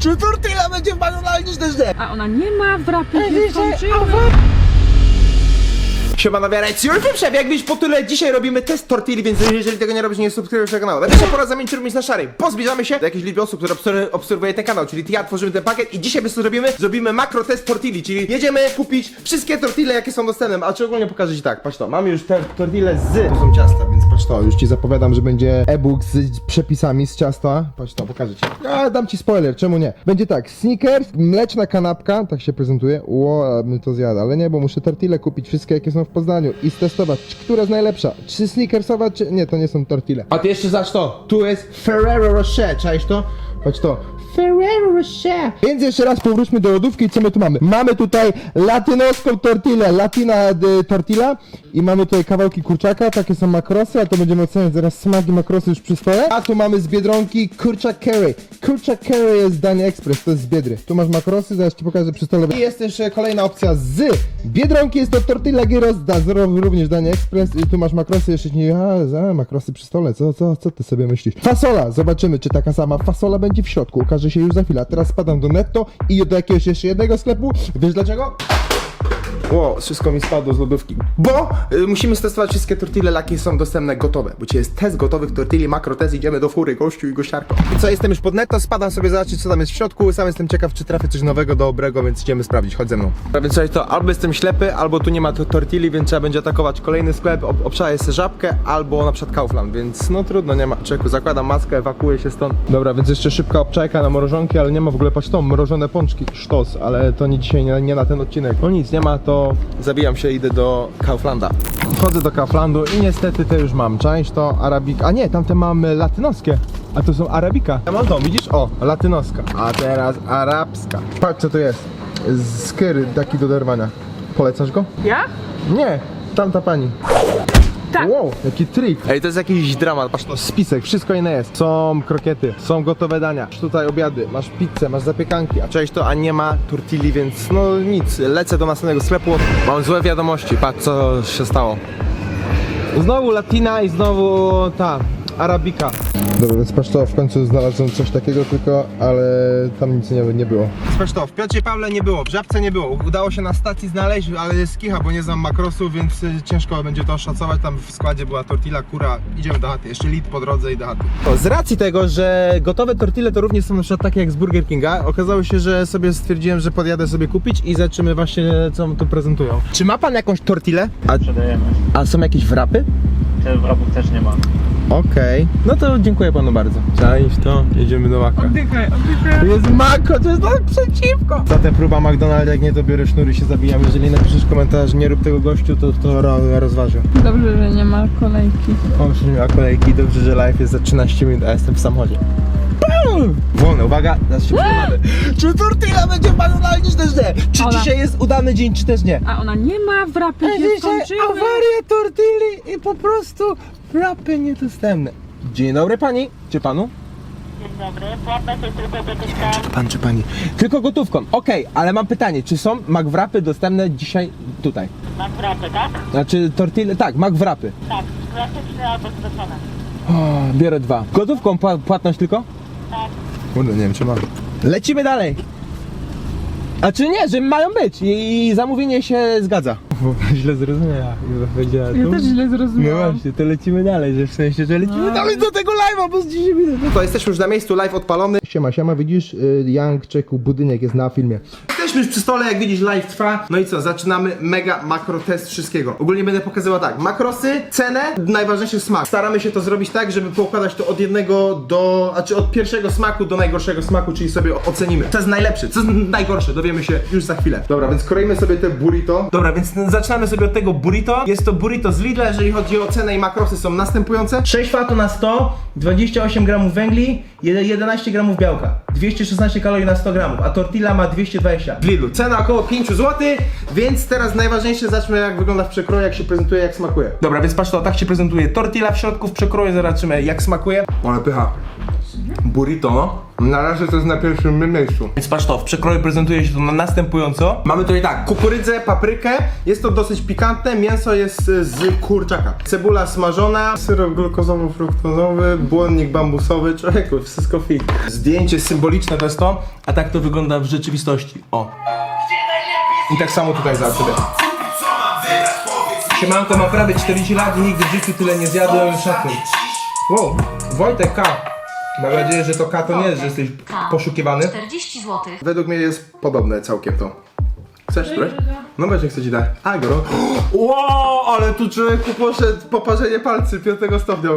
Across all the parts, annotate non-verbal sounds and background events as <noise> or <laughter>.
Czy tortilla będzie w McDonaldzie też nie? A ona nie ma wrapy, się skończyła. Siema wiarec, już wiem, jak widzisz po tyle dzisiaj robimy test tortilli, więc jeżeli tego nie robisz, nie subskrybujesz tego kanału. Się pora zamienić również na szary, bo zbliżamy się do jakiejś liczby osób, które obser- obserwuje ten kanał, czyli ty ja tworzymy ten pakiet i dzisiaj my co zrobimy? Zrobimy makro test tortilli, czyli jedziemy kupić wszystkie tortille, jakie są dostępne, a czy ogólnie pokażę ci tak, patrz to, mamy już te tortille z... To są ciasta, więc patrz to, już ci zapowiadam, że będzie e-book z przepisami z ciasta, patrz to, pokażę ci. A, dam ci spoiler, czemu nie? Będzie tak, Snickers, mleczna kanapka, tak się prezentuje, ło, bym to zjadł, ale nie, bo muszę tortille kupić, wszystkie jakie są w Poznaniu i stestować, czy- która jest najlepsza, czy Snickersowa, czy... nie, to nie są tortille. A ty jeszcze zacz to, tu jest Ferrero Rocher, czaisz to? Patrz to. Ferrero Rocher. Więc jeszcze raz powróćmy do lodówki i co my tu mamy? Mamy tutaj latynoską tortillę, latina y, tortilla i mamy tutaj kawałki kurczaka, takie są makrosy, a to będziemy oceniać zaraz smaki makrosy już przy stole. A tu mamy z Biedronki kurczak curry. Kurczak curry jest danie ekspres, to jest z Biedry. Tu masz makrosy, zaraz ci pokażę przy stole. I jest jeszcze kolejna opcja z Biedronki, jest to tortilla gyros, da, również danie ekspres i tu masz makrosy, jeszcze nie, a, za, makrosy przy stole, co, co, co ty sobie myślisz? Fasola, zobaczymy czy taka sama fasola będzie w środku, ukaże się już za chwilę. A teraz spadam do netto i do jakiegoś jeszcze jednego sklepu, wiesz dlaczego? Ło, wszystko mi spadło z lodówki. Bo y, musimy stestować wszystkie tortille, jakie są dostępne gotowe. Bo dzisiaj jest test gotowych tortilli, makrotest, idziemy do fury, gościu i gościarko. I co, jestem już pod netto, spadam sobie zobaczyć co tam jest w środku. Sam jestem ciekaw, czy trafię coś nowego, dobrego, więc idziemy sprawdzić, chodź ze mną. A więc słuchaj, to albo jestem ślepy, albo tu nie ma to tortilli, więc trzeba będzie atakować kolejny sklep, ob obszaję sobie żabkę, albo na przykład Kaufland, więc no trudno, nie ma. Czeku, zakładam maskę, ewakuuję się stąd. Dobra, więc jeszcze szybka obczajka na mrożonki, ale nie ma w ogóle, patrz to, mrożone pączki, sztos, ale to nie dzisiaj, nie, nie na ten odcinek. No nic, nie ma, to zabijam się, idę do Kauflanda. Wchodzę do Kauflandu i niestety te już mam. Część to arabika, a nie, tamte mam latynoskie. A to są arabika. Ja mam to, widzisz? O, latynoska. A teraz arabska. Patrz co to jest. Skyr taki do derwania. Polecasz go? Ja? Nie, tamta pani. Tak. Wow, jaki trik. Ej, to jest jakiś dramat, patrz to spisek, wszystko inne jest. Są krokiety, są gotowe dania, masz tutaj obiady, masz pizzę, masz zapiekanki, a część to, a nie ma tortilli, więc no nic, lecę do następnego sklepu. Mam złe wiadomości, patrz co się stało. Znowu latina i znowu ta arabika. Dobra, więc patrz to, w końcu znalazłem coś takiego tylko, ale tam nic nie, nie było. To, w Piotrze Pawle nie było, w Żabce nie było. Udało się na stacji znaleźć, ale jest kicha, bo nie znam makrosu, więc y, ciężko będzie to oszacować. Tam w składzie była tortilla, kura, idziemy do chaty. Jeszcze lit po drodze i do chaty. To, z racji tego, że gotowe tortille to również są na przykład takie jak z Burger Kinga, okazało się, że sobie stwierdziłem, że podjadę sobie kupić i zobaczymy właśnie co tu prezentują. Czy ma pan jakąś tortillę? A, Sprzedajemy. a są jakieś wrapy? Te wrapów też nie ma. Okej. No to dziękuję panu bardzo. Cześć, to jedziemy do Maka. Oddychaj, oddychaj. To jest Mako, to jest naprzeciwko! Za tę próba McDonald's, jak nie to biorę sznury i się zabijam. Jeżeli napiszesz komentarz, nie rób tego gościu, to to ro, rozważę. Dobrze, że nie ma kolejki. O, że nie ma kolejki, dobrze, że live jest za 13 minut, a jestem w samochodzie. Bum! Wolne, uwaga, teraz się przekonamy. Czy tortilla będzie w McDonaldzie, czy też nie? Czy Ola. dzisiaj jest udany dzień, czy też nie? A ona nie ma wrapy, się skończyła. awaria tortilli i po prostu wrapy niedostępne. Dzień dobry pani, czy panu? Dzień dobry, płatność jest tylko gotówką. Pan czy pani? Tylko gotówką. Okej, ale mam pytanie, czy są McWrapy dostępne dzisiaj tutaj? Masz wrapy, tak? Znaczy tortille, tak, McWrapy. Tak, klasyczne albo skroczone. O, biorę dwa. Gotówką pła- płatność tylko? Tak. Kurde, nie wiem czy mam. Lecimy dalej. A czy nie, że mają być i zamówienie się zgadza. Bo <laughs> źle zrozumiała. Powiedziała Ja też źle No zrozumiałam. właśnie, to lecimy dalej, że w sensie, że lecimy dalej do tego live'a, bo z 10 minut. To jesteśmy już na miejscu, live odpalony. Siema, siema, widzisz, y, Young Czeku, budynek jest na filmie. Jesteśmy już przy stole, jak widzisz, live trwa. No i co, zaczynamy mega makro test wszystkiego. Ogólnie będę pokazywał tak, makrosy, cenę, najważniejszy smak. Staramy się to zrobić tak, żeby poukładać to od jednego do, znaczy od pierwszego smaku do najgorszego smaku, czyli sobie ocenimy. Co jest najlepsze, co jest najgorsze, dowiemy się już za chwilę. Dobra, więc kroimy sobie te burrito. Dobra, więc zaczynamy sobie od tego burrito. Jest to burrito z Lidla, jeżeli chodzi o cenę i makrosy są następujące. 6 fatu na 100, 28 gramów węgli, 11 gramów białka, 216 kalorii na 100 gramów, a tortilla ma 220. W Lidlu. Cena około 5 zł, więc teraz najważniejsze zacznijmy jak wygląda w przekroju, jak się prezentuje, jak smakuje. Dobra, więc patrz to, tak się prezentuje tortilla w środku, w przekroju zobaczymy jak smakuje. Ale pycha. Burrito, no. Na razie to jest na pierwszym miejscu. Więc patrz to, w przekroju prezentuje się to na następująco. Mamy tutaj tak, kukurydzę, paprykę. Jest to dosyć pikantne, mięso jest y, z kurczaka. Cebula smażona, syrop glukozowo-fruktozowy, błonnik bambusowy, człowieku, wszystko fit. Zdjęcie symboliczne to jest to, a tak to wygląda w rzeczywistości. O. I tak samo tutaj za ciebie. Siemanko, mam prawie 40 lat i nigdy w życiu tyle nie zjadłem szacun. Wow, Wojtek K. Mam nadzieję, że to K to nie jest, że jesteś poszukiwany. 40 zł. Według mnie jest podobne całkiem to. Chcesz któreś? No właśnie chcę ci dać. Agro. <gasps> Wow, ale tu człowieku poszedł poparzenie palcy piątego stopnia.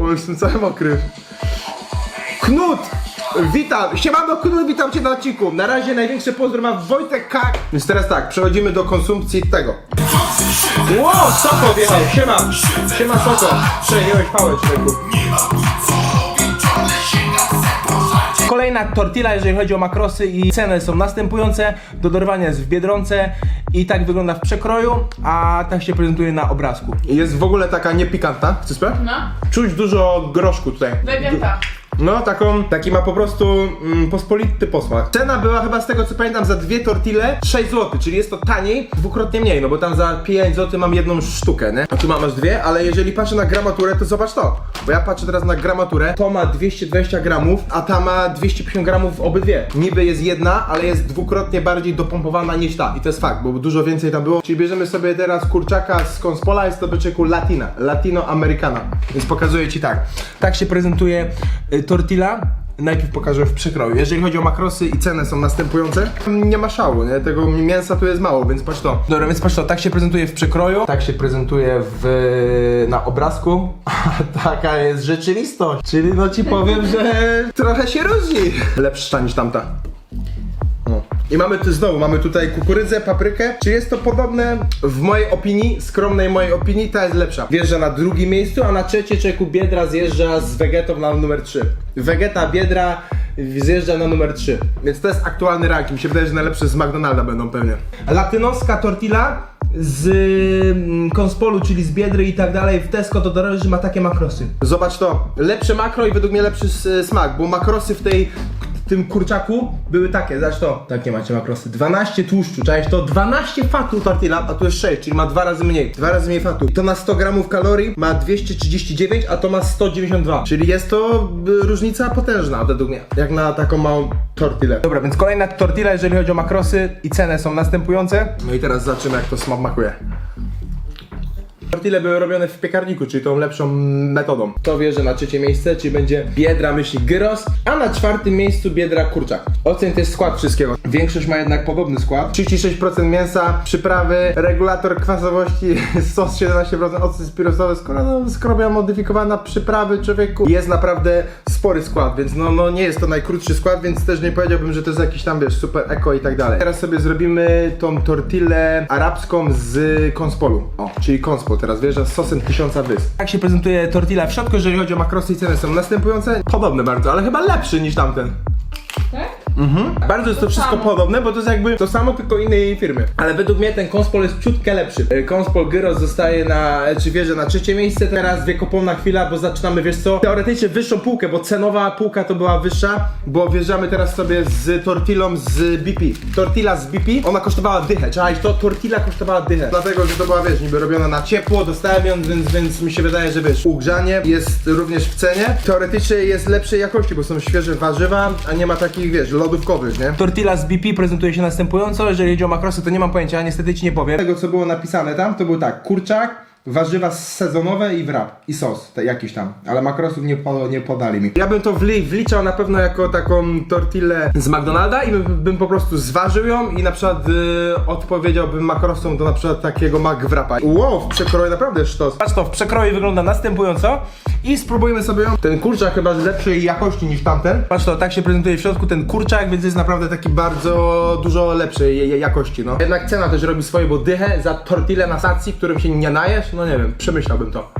O, jestem cały mokry. Knut! Witam! Siemano Knut, witam cię na odcinku. Na razie największy pozdro ma Wojtek K. Więc teraz tak, przechodzimy do konsumpcji tego. Wow, Soko wjechał, siema! Siema Soko! Przejąłeś pałę człowieku. Kolejna tortilla, jeżeli chodzi o makrosy i ceny są następujące. Do dorwania jest w Biedronce i tak wygląda w przekroju, a tak się prezentuje na obrazku. Jest w ogóle taka niepikantna, chcesz? No. Czuć dużo groszku tutaj. Wegeta. No, taką, taki ma po prostu mm, pospolity posmak. Cena była chyba z tego co pamiętam za dwie tortille 6 zł, czyli jest to taniej, dwukrotnie mniej, no bo tam za 5 zł mam jedną sztukę, nie? A tu mam aż dwie, ale jeżeli patrzę na gramaturę, to zobacz to. Bo ja patrzę teraz na gramaturę, to ma 220 gramów, a ta ma 250 gramów obydwie. Niby jest jedna, ale jest dwukrotnie bardziej dopompowana niż ta. I to jest fakt, bo dużo więcej tam było. Czyli bierzemy sobie teraz kurczaka z Conspola, jest to byczeku Latina, Latino-Americana. Więc pokazuję Ci tak. Tak się prezentuje y, tortilla. Najpierw pokażę w przekroju. Jeżeli chodzi o makrosy i ceny są następujące, nie ma szału, nie? Tego mięsa tu jest mało, więc patrz to. Dobra, więc patrz to, tak się prezentuje w przekroju, tak się prezentuje w, na obrazku, <laughs> a taka jest rzeczywistość. Czyli no ci powiem, że trochę się różni. Lepsza niż tamta. I mamy tu znowu, mamy tutaj kukurydzę, paprykę. Czy jest to podobne? W mojej opinii, skromnej mojej opinii, ta jest lepsza. Wjeżdża na drugim miejscu, a na trzecie czeku Biedra zjeżdża z Vegetą na numer 3. Vegeta, Biedra zjeżdża na numer 3. Więc to jest aktualny ranking. Mi się wydaje, że najlepsze z McDonalda będą pewnie. Latynoska tortilla z mm, Konspolu, czyli z Biedry i tak dalej w Tesco to doroży ma takie makrosy. Zobacz to, lepsze makro i według mnie lepszy smak, bo makrosy w tej tym kurczaku były takie, zobacz to, takie macie makrosy, 12 tłuszczu, czaisz to, 12 fatu tortilla, a tu jest 6, czyli ma dwa razy mniej, dwa razy mniej fatu. To na 100 gramów kalorii ma 239, a to ma 192, czyli jest to y, różnica potężna według mnie, jak na taką małą tortillę. Dobra, więc kolejna tortilla, jeżeli chodzi o makrosy i cenę są następujące. No i teraz zobaczymy jak to smakuje. Tortille były robione w piekarniku, czyli tą lepszą metodą. To wierzę na trzecie miejsce, czyli będzie biedra myśli gyros, a na czwartym miejscu biedra kurczak. Ocen też skład wszystkiego. Większość ma jednak podobny skład. 36% mięsa, przyprawy, regulator kwasowości, <laughs> sos 17%, ocet spirytusowy, skoro no, skrobia modyfikowana, przyprawy człowieku. Jest naprawdę spory skład, więc no, no nie jest to najkrótszy skład, więc też nie powiedziałbym, że to jest jakiś tam, wiesz, super eko i tak dalej. Teraz sobie zrobimy tą tortillę arabską z konspolu. O, czyli konspol teraz wjeżdża z sosem tysiąca wysp. Tak się prezentuje tortilla w środku, jeżeli chodzi o makrosy i ceny są następujące. Podobne bardzo, ale chyba lepszy niż tamten. Tak? Bardzo jest to wszystko samo. podobne, bo to jest jakby to samo, tylko innej firmy. Ale według mnie ten konspol jest ciutkę lepszy. E, Konspol Gyros zostaje na, e, czy wierzę, na trzecie miejsce. Teraz wiekopomna chwila, bo zaczynamy, wiesz co, teoretycznie wyższą półkę, bo cenowa półka to była wyższa, bo wjeżdżamy teraz sobie z tortillą z BP. Tortilla z BP, ona kosztowała dychę, czaisz to? Tortilla kosztowała dychę. Dlatego, że to była, wiesz, niby robiona na ciepło, dostałem ją, więc, więc mi się wydaje, że wiesz, ugrzanie jest również w cenie. Teoretycznie jest lepszej jakości, bo są świeże warzywa, a nie ma takich, wiesz, lodówkowych, nie? Tortilla z BP prezentuje się następująco, jeżeli chodzi o makrosy, to nie mam pojęcia, niestety ci nie powiem. Tego, co było napisane tam, to był tak, kurczak, warzywa sezonowe i wrap. I sos, te, jakiś tam. Ale makrosów nie, po, nie podali mi. Ja bym to wli, wliczał na pewno jako taką tortillę z McDonalda i bym, bym po prostu zważył ją i na przykład y, odpowiedziałbym makrosom do na przykład takiego McWrapa. Wow, w przekroju naprawdę sztos. Patrz to, w przekroju wygląda następująco i spróbujmy sobie ją. Ten kurczak chyba z lepszej jakości niż tamten. Patrz to, tak się prezentuje w środku ten kurczak, więc jest naprawdę taki bardzo dużo lepszej jakości, no. Jednak cena też robi swoje, bo dychę za tortillę na stacji, którym się nie najesz, no nie wiem, przemyślałbym to.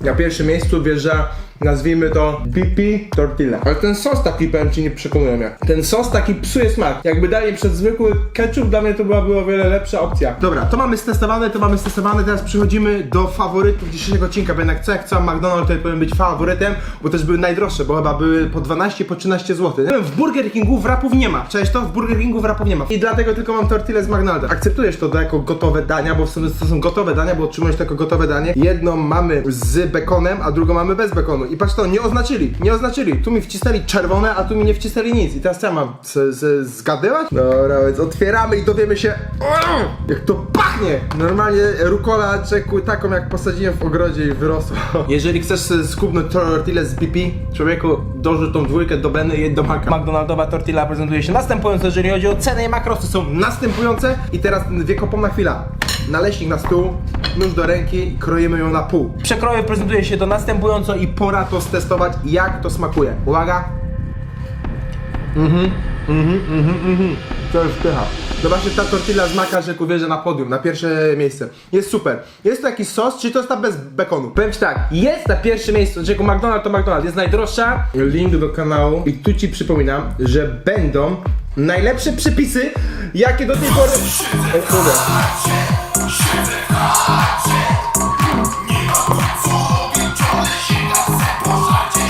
Na pierwszym miejscu wjeżdża Nazwijmy to BP Tortilla. Ale ten sos taki, powiem ci, nie przekonuje mnie. Ten sos taki psuje smak. Jakby dali przez zwykły ketchup, dla mnie to byłaby o wiele lepsza opcja. Dobra, to mamy stestowane, to mamy stestowane. Teraz przechodzimy do faworytów dzisiejszego odcinka, bo jednak co jak co McDonald's tutaj powinien być faworytem, bo też były najdroższe, bo chyba były po 12, po 13 zł. W Burger Kingu wrapów nie ma. Cześć, to w Burger Kingu wrapów nie ma. I dlatego tylko mam tortillę z McDonalda. Akceptujesz to jako gotowe dania, bo w sumie to są gotowe dania, bo otrzymujesz jako gotowe danie. Jedną mamy z bekonem, a drugą mamy bez bekonu. I patrz to, nie oznaczyli, nie oznaczyli. Tu mi wcisnęli czerwone, a tu mi nie wcisnęli nic. I teraz co ja mam z, z, zgadywać? Dobra, więc otwieramy i dowiemy się, o, jak to pachnie. Normalnie rukola czeku taką jak posadziłem w ogrodzie i wyrosła. <laughs> Jeżeli chcesz skubnąć tortillę z BP, człowieku, dorzuć tą dwójkę do Benny i do Maka. McDonaldowa tortilla prezentuje się następująco, jeżeli chodzi o cenę i makrosy są następujące. I teraz wiekopomna chwila. Naleśnik na stół, nóż do ręki i kroimy ją na pół. Przekroje prezentuje się to następująco i pora to stestować, jak to smakuje. Uwaga! To jest pycha. Zobaczcie, ta tortilla z maka, że wierzę na podium, na pierwsze miejsce. Jest super. Jest to jakiś sos, czy to jest ta bez bekonu? Powiem ci tak, jest na pierwsze miejsce, że McDonald's to McDonald's, jest najdroższa. Link do kanału i tu ci przypominam, że będą najlepsze przepisy, jakie do tej pory... O kurde. Siedzę w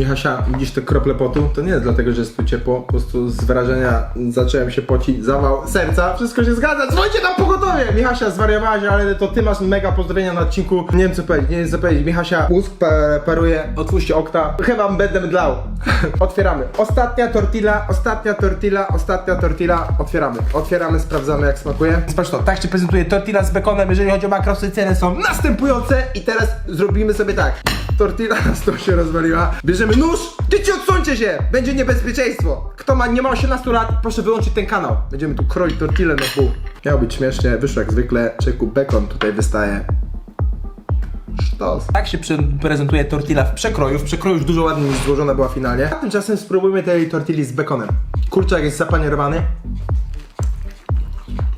Michasia, widzisz te krople potu? To nie jest dlatego, że jest tu ciepło, po prostu z wrażenia zacząłem się pocić, zawał serca, wszystko się zgadza, dzwońcie tam pogotowie! Michasia, zwariowałaś, ale to ty masz mega pozdrowienia na odcinku, nie wiem co powiedzieć, nie wiem co powiedzieć, Michasia, mózg pa- paruje, otwórzcie okna, chyba będę mdlał. <laughs> Otwieramy. Ostatnia tortilla, ostatnia tortilla, ostatnia tortilla, otwieramy. Otwieramy, sprawdzamy jak smakuje. Patrz to, tak się prezentuje tortilla z bekonem, jeżeli chodzi o makrosy, ceny są następujące i teraz zrobimy sobie tak. Tortilla <laughs> na stół się rozwaliła. Bierzemy nóż! Dzieci odsuńcie się! Będzie niebezpieczeństwo! Kto ma, nie ma 18 lat, proszę wyłączyć ten kanał. Będziemy tu kroić tortillę na pół. Miało być śmiesznie, wyszło jak zwykle. Czeku bekon tutaj wystaje. Sztos. Tak się pre- prezentuje tortilla w przekroju. W przekroju już dużo ładniej niż złożona była finalnie. A tymczasem spróbujmy tej tortilli z bekonem. Kurczak jest zapanierowany.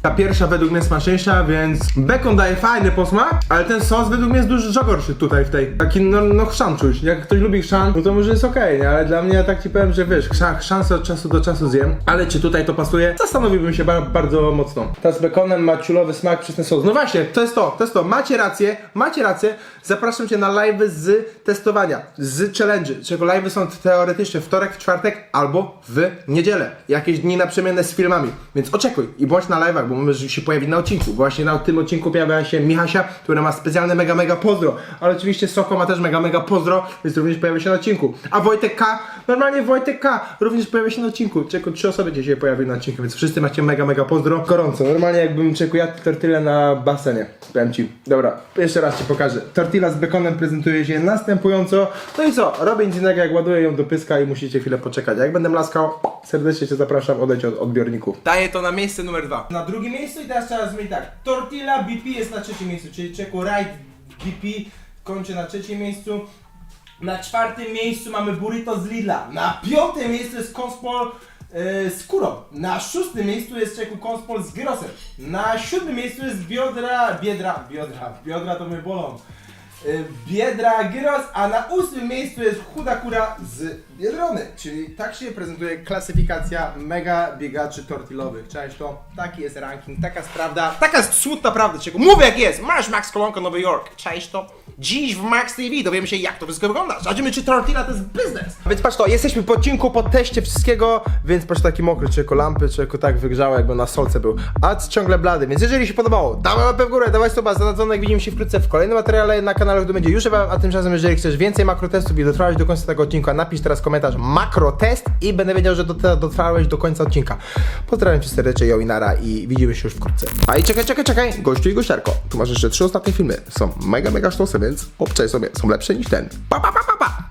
Ta pierwsza według mnie smaczniejsza, więc bekon daje fajny posmak, ale ten sos według mnie jest dużo gorszy tutaj w tej. Taki no, no chrzan czuć. Jak ktoś lubi chrzan, no to może jest okej? Ale dla mnie ja tak ci powiem, że wiesz, chrzan, chrzan od czasu do czasu zjem, ale czy tutaj to pasuje? Zastanowiłbym się ba bardzo mocno. Ta z bekonem ma ciulowy smak przez ten sos. No właśnie, to jest to, to jest to. Macie rację, macie rację. Zapraszam cię na live z testowania, z challenge, czego live są teoretycznie wtorek, w czwartek albo w niedzielę. Jakieś dni naprzemienne z filmami. Więc oczekuj i bądź na live'ach, bo się pojawić na odcinku. Właśnie na tym odcinku pojawia się Michasia, która ma specjalne mega mega pozdro. Ale oczywiście Soko ma też mega mega pozdro, więc również pojawia się na odcinku. A Wojtek K, normalnie Wojtek K również pojawia się na odcinku. Czeko trzy osoby dzisiaj pojawi na odcinku, więc wszyscy macie mega mega pozdro. Gorąco, normalnie jakbym czeku jadł tortillę na basenie. Powiem ci. Dobra, jeszcze raz ci pokażę. Tortilla z bekonem prezentuje się następująco. No i co? Robię nic innego jak ładuję ją do pyska i musicie chwilę poczekać. Jak będę mlaskał, serdecznie cię zapraszam, odejdź od odbiorników. Daję to na miejsce numer dwa. Na drugim miejscu i teraz trzeba zmienić tak. Tortilla BP jest na trzecim miejscu, czyli czeku Ride BP kończy na trzecim miejscu. Na czwartym miejscu mamy burrito z Lidla. Na piątym miejscu jest Konspol e, z kurą. Na szóstym miejscu jest czeku Konspol z gyrosem. Na siódmym miejscu jest biodra, biedra, biodra, biodra to mnie bolą. E, Biedra gyros, a na ósmym miejscu jest chuda kura z biedrony. Czyli tak się prezentuje klasyfikacja mega biegaczy tortillowych. Cześć to, taki jest ranking, taka jest prawda, taka jest smutna prawda, czego mówię jak jest. Masz Max Kolonko Nowy Jork. Cześć to, dziś w Max TV dowiemy się jak to wszystko wygląda. Zobaczymy czy tortilla to jest biznes. Więc patrz to, jesteśmy po odcinku, po teście wszystkiego, więc patrz taki mokry, czy jako lampy, czy jako tak wygrzało jakby na solce był. A ciągle blady, więc jeżeli się podobało, dawaj łapę w górę, dawaj suba, zadadzonek, widzimy się wkrótce w kolejnym materiale na kanale, który będzie już a tymczasem jeżeli chcesz więcej makrotestów i dotrwałeś do końca tego odcinka, napisz teraz komentarz makrotest i będę wiedział, że dot- dotrwałeś do końca odcinka. Pozdrawiam cię serdecznie, yo i nara i widzimy się już wkrótce. A i czekaj, czekaj, czekaj, gościu i gościarko, tu masz jeszcze trzy ostatnie filmy, są mega, mega sztosy, więc obczaj sobie, są lepsze niż ten. Pa, pa, pa, pa, pa.